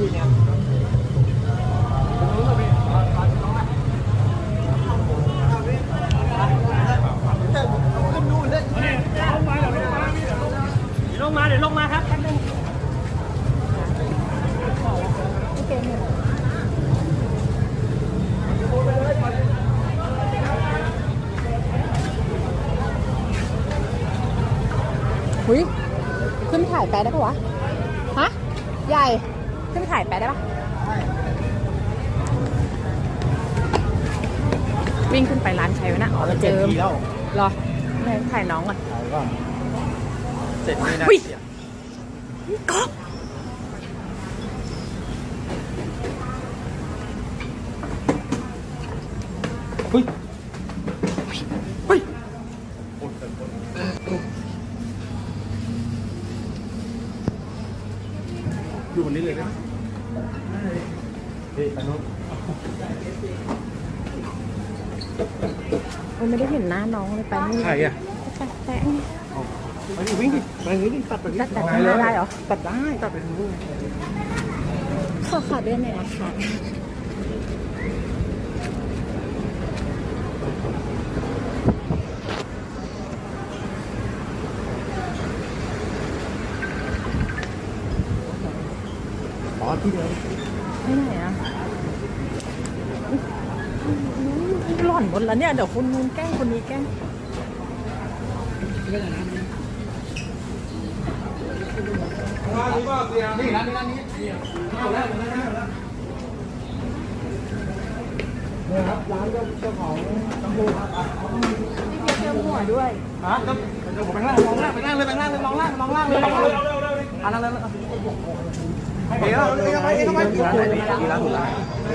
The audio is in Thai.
ลงมาเดี๋ยวลงมาครับหุยขึ้นถ่ายไปได้ปะวะ ฮะ ใหญ่ ขึ้นถ่ายไปได้ปะวิ่งขึ้นไปร้านชัยวะนะอ๋อเจอรอให้ถ่ายน้องก่อนเสร็จไม่ได้อุ๊ยก๊อฟเฮ้ยเฮ้ย อยู่บนนี้เลยได้ไหมเฮ้ยไปโน้นโอ้ยไม่ได้เห็นหน้าน้องเลยไปนี่ใครอะแต่แต่ไปดิวิ่งดิไปอย่างนี้ดิตัดไปดิแต่แต่ข้างหน้าได้เหรอ ตัดได้ ตัดไปทางนู้นขอขอเดือนหน่อยนะคะ อที่เดิมไปไหนอะหล่อนหมดแล้วเนี่ยเดี๋ยวคนนู้นแกล้งคนนี้แกล้งนี่ร้านนี้ร้านนี้เอาแล้วเอาแล้วเอาแล้วเนี่ยครับร้านเจ้าของชมพูครับเติมหัวด้วยฮะเดี๋ยวผมไปล่างลองล่างไปล่างเลยไปล่างเลยลองล่างลองล่างเลยลองล่างเลยอะนั่งเลย 给啊给你来来你来你来你